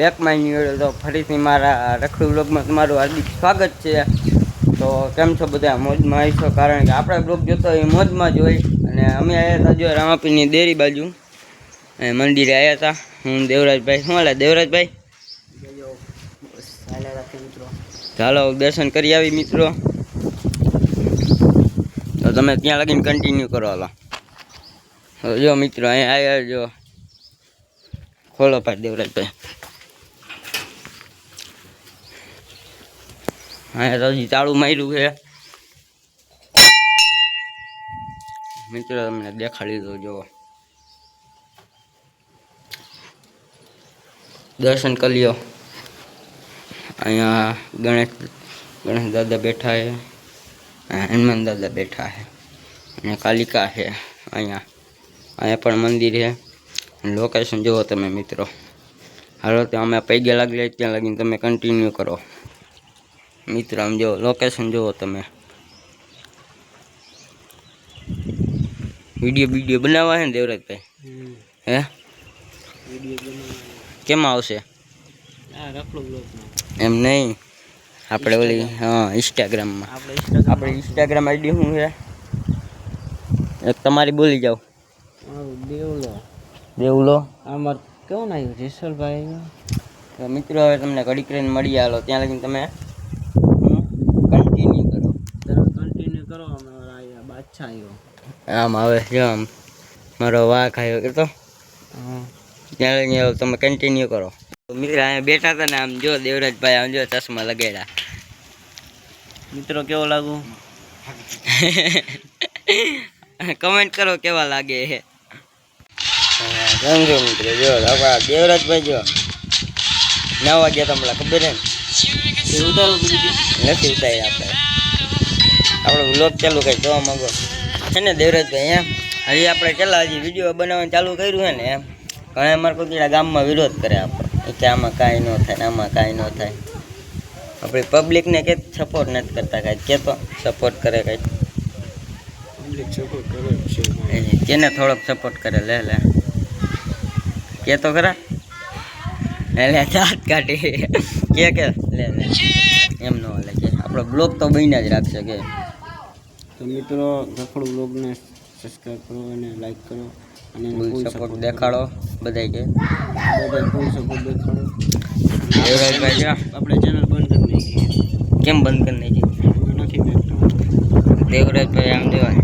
બેકમાં નીકળ્યો તો ફરીથી મારા રખડું બ્લોગમાં તમારું હાર્દિક સ્વાગત છે. તો કેમ છો બધા? મોજમાં આવીશો કારણ કે આપણે બ્લોગ જોતો એ મોજમાં જ હોય. અને અમે આવ્યા હતા જો રામાપીરની ડેરી બાજુ. મંદિરે આવ્યા હતા. હું દેવરાજભાઈ. શું હાલે દેવરાજભાઈ? ચાલો દર્શન કરી આવી મિત્રો. તો તમે ત્યાં લગીને કન્ટિન્યુ કરો હાલો. જો મિત્રો, અહીંયા આવ્યા જો. ખોલો પાડી દેવરાજભાઈ. અહીંયા તો હજી તાળું માર્યું છે. મિત્રો, તમને દેખાડી દો જો દર્શન કરી લ્યો. અહીંયા ગણેશ ગણેશ દાદા બેઠા છે. અને હનુમાન દાદા બેઠા છે. અને કાલિકા છે. અહીંયા અહીંયા પણ મંદિર છે. લોકેશન જુઓ તમે, મિત્રો. હાલો, તો અમે પૈગે લાગીએ ત્યાં લાગીને તમે કન્ટિન્યુ કરો. મિત્રો આમ જુઓ લોકેશન જુઓ તમે. વીડિયો વીડિયો બનાવવા છે ને દેવરાજભાઈ? હે? કેમ આવશે? એમ નહીં. આપણે ઓલી હા ઇન્સ્ટાગ્રામમાં આપણે ઇન્સ્ટાગ્રામ આઈડી શું છે? એક તમારી બોલી જાઓ. દેવલો દેવલો આમાં કેવું આવ્યું જેસલભાઈ? તો મિત્રો હવે તમને ઘડીક રહીને મળી આલો ત્યાં લગીને તમે કન્ટિન્યુ કરો તરત કન્ટિન્યુ કરો અમે આમ આવે જો આમ મારો વાઘ આવ્યો કે તો. હા. ત્યાં લગીને તમે કન્ટિન્યુ કરો. મિત્ર અહીંયા બેઠા હતા ને આમ જો દેવરાજભાઈ આમ જો ચશ્મા લગાડ્યા. મિત્રો કેવો લાગુ? કમેન્ટ કરો કેવા લાગે. સમજો મિત્રો? જો આપણા દેવરાજભાઈ જો. નવ વાગ્યા તમને ખબર ને ઉતારો નથી ઉતારી આપણે. આપણે વ્લોગ ચાલુ કરી જોવા માંગો છે? ને દેવરાજભાઈ એમ? હજી આપણે કેટલા હજી વીડિયો બનાવવાનું ચાલુ કર્યું છે ને એમ? ઘણા અમારે કોઈ ગામમાં વિરોધ કરે આપણે. કે આમાં કાંઈ ન થાય આમાં કાંઈ ન થાય. આપણે પબ્લિકને કંઈક સપોર્ટ નથી કરતા કાંઈ. કે તો સપોર્ટ કરે કાંઈ. છે કેને થોડોક સપોર્ટ કરે લે લે. કે તો ખરા. લે દાંત કાઢી. કે કે લે લે. એમ ન લે કે. આપણો બ્લોગ તો બન્યા જ રાખશે કે. તો મિત્રો રખડું બ્લોગને સબસ્ક્રાઈબ કરો અને લાઈક કરો અને ફૂલ સપોર્ટ દેખાડો બધાય કે બધા ફૂલ સપોર્ટ દેખાડો દેવરાજભાઈ આપણે ચેનલ બંધ કરી નાખીએ. કેમ બંધ કરી નાખી? નથી દેવરાજભાઈ આમ દેવા.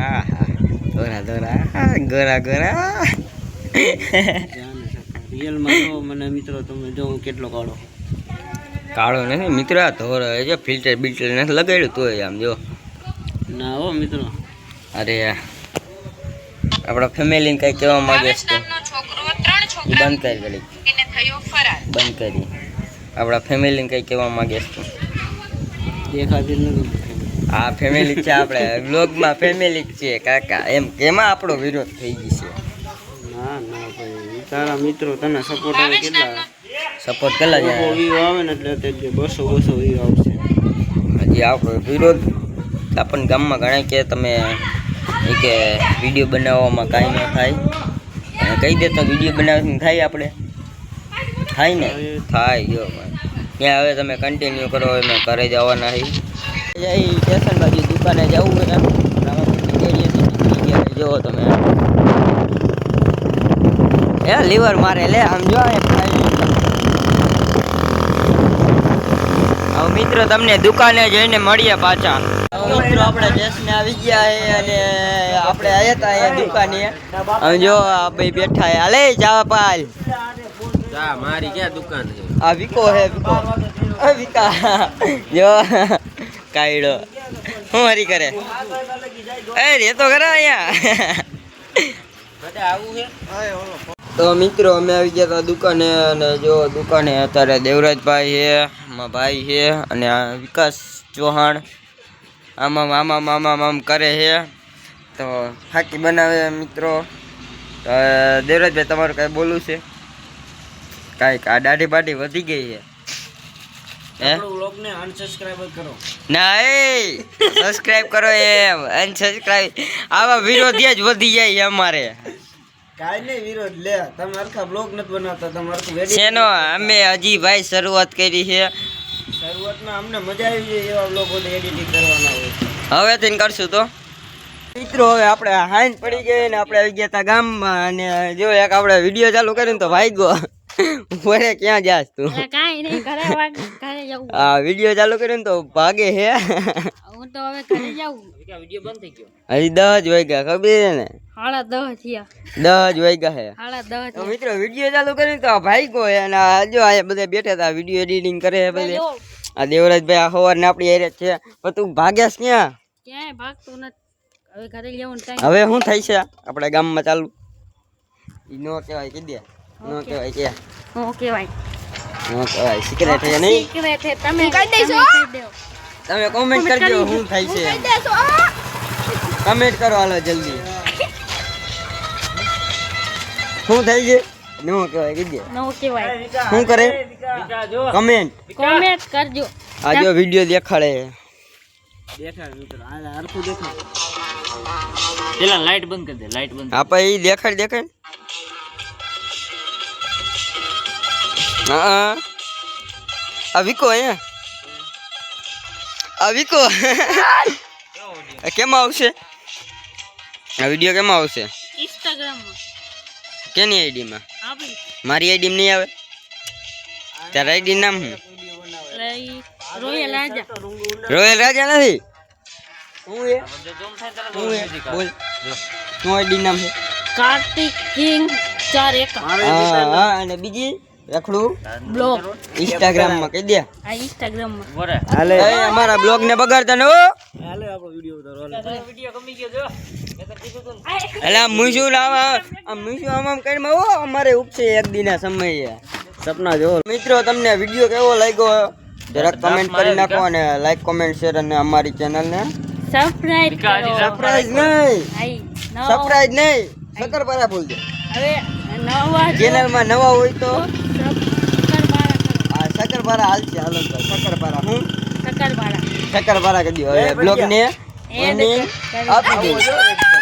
હા હા. ગોરા દોરા હા ગોરા ગોરા. રિયલમાં જો મને મિત્રો તમે જો હું કેટલો કાઢો કાળો નથી. મિત્ર ધોર જો ફિલ્ટર બિલ્ટર નથી લગાડ્યું તોય આમ જો. ના હો મિત્રો. અરે આપણા ફેમિલીને કઈ કહેવા માંગે છે બંધ કરી ઘડી બંધ કરી આપણા ફેમિલીને કઈ કહેવા માંગે છે તું. દેખાતી નથી આ ફેમિલી છે આપણે. બ્લોગમાં ફેમિલી છે કાકા. એમ કેમાં આપણો વિરોધ થઈ ગઈ છે. ના ના ભાઈ. તારા મિત્રો તને સપોર્ટ આવે કેટલા? સપોર્ટ કેટલા જાય. વ્યૂ આવે ને એટલે બસો બસો વ્યૂ આવશે. હજી આપણો વિરોધ આપણને ગામમાં ઘણા કે તમે એ કે વીડિયો બનાવવામાં કાંઈ ન થાય. કહી દે તો વીડિયો બનાવીને થાય આપણે. થાય ને? થાય. જો. ત્યાં હવે તમે કન્ટિન્યુ કરો એમાં ઘરે જવાના જઈ સ્ટેશન બાજુ દુકાને જવું હોય એમ. જુઓ તમે. એ લીવર મારે લે આમ જો આ ખાઈ હવે મિત્રો તમને દુકાને જઈને મળીએ પાછા. મિત્રો આપણે ને આવી ગયા છે અને આપણે આવ્યા હતા અહીંયા દુકાને. જો આ ભાઈ બેઠા છે હાલે જાવા પાલ. મારી ક્યાં દુકાન છે? આ વિકો હે વિકો. વિકા. જો કાયડો. શું હરી કરે? એ રે તો ખરા અહીંયા. તો મિત્રો અમે આવી ગયા હતા દુકાને અને જો દુકાને અત્યારે દેવરાજભાઈ છે મારા ભાઈ છે અને આ વિકાસ ચૌહાણ આમાં મામા મામા મામ કરે છે. તો ફાકી બનાવે મિત્રો. દેવરાજભાઈ તમારું કાંઈ બોલવું છે? કાંઈક આ દાઢી બાઢી વધી ગઈ છે. ના એ સબસ્ક્રાઇબ કરો એમ. અનસબસ્ક્રાઇબ આવા વિરોધી જ વધી જાય અમારે. કાંઈ નહીં વિરોધ લે તમે હરખા બ્લોગ નથી બનાવતા તમે શેનો? અમે હજી ભાઈ શરૂઆત કરી છે. શરૂઆતમાં અમને મજા આવી જાય એવા બ્લોગ એડિટિંગ કરવાના હોય. હવે તેને કરશું તો. મિત્રો હવે આપણે હાઈન પડી ગઈ ને આપણે આવી ગયા હતા ગામમાં અને જો એક આપણે વીડિયો ચાલુ કરીને તો ભાગ્યો વરે ક્યાં જાસ તું? નહીં ઘરે વાગ- ઘરે જવું. આ વીડિયો ચાલુ કરીને તો ભાગે હે. હું તો હવે ઘરે જાઉં. હજી 10 જ વાગ્યા ખબર છે ને? સાડા દસ થયા. 10 જ વાગ્યા હે. સાડા દસ તો મિત્રો વિડિયો ચાલુ કર્યો તો ભાગ્યો હે અને જો આ બધા બેઠા હતા વીડિયો એડિટિંગ કરે હે બધે આ દેવરાજભાઈ આ સવાર ને આપણી એરે છે. પણ તું ભાગ્યાસ ક્યાં? ક્યાંય ભાગતું નથી. હવે ઘરે જવું ટાઈમ હવે શું થાય છે? આપણા ગામમાં ચાલુ. ઈ નો કહેવાય કીધે. નો કહેવાય કે. હું કહેવાય કહેવાય સિક્રેટ છે નહીં? સિક્રેટ છે, તમે કહી દેજો તમે કોમેન્ટ કરજો શું થાય છે કમેન્ટ કરો હાલો જલ્દી. શું થાય છે? નો કહેવાય કીધે. નો કહેવાય. શું કરે? કમેન્ટ કમેન્ટ કરજો. આ જો વિડિયો દેખાડે. દેખાડ મિત્રો. આ હરખું દેખાડ. આપણે એ દેખાડ દેખાડ. હા. આ વિકો અહીંયા. આ વિકો. કેમ આવશે? આ વીડિયો કેમ આવશે? ઇન્સ્ટાગ્રામમાં. કેની આઈડીમાં? આપણી મારી આઈડી નહીં આવે? તારા આઈડી નામ શું? રોયલ રાજા. રોયલ રાજા નથી? હું એ? હું એ? બોલ. શું આઈડી નામ છે કાર્તિક કિંગ ચાર એક હા હા અને બીજી? રખડું? બ્લોગ. કહી દે. આ હાલે એ અમારા બ્લોગ ને બગાડતા ને હો. હાલે આપણો વીડિયો ઉતારો લાવા આ આમ આમ કરીને હો અમારે ઉપસે એક દિના સમયે. સપના જો મિત્રો તમને વીડિયો કેવો લાગ્યો? જરાક કમેન્ટ કરી નાખો અને લાઈક કોમેન્ટ શેર અને અમારી ચેનલને સબસ્ક્રાઇબ કરો. સરપ્રાઈઝ નહીં. સરપ્રાઈઝ નહીં. બોલજો. હવે નવા હોય તો કરો હાલ શકરપારા હાલશે હાલો શકરપારા હું શકરબારા શકરપારા કરી દો બ્લોગ ને એડ આપી દઉં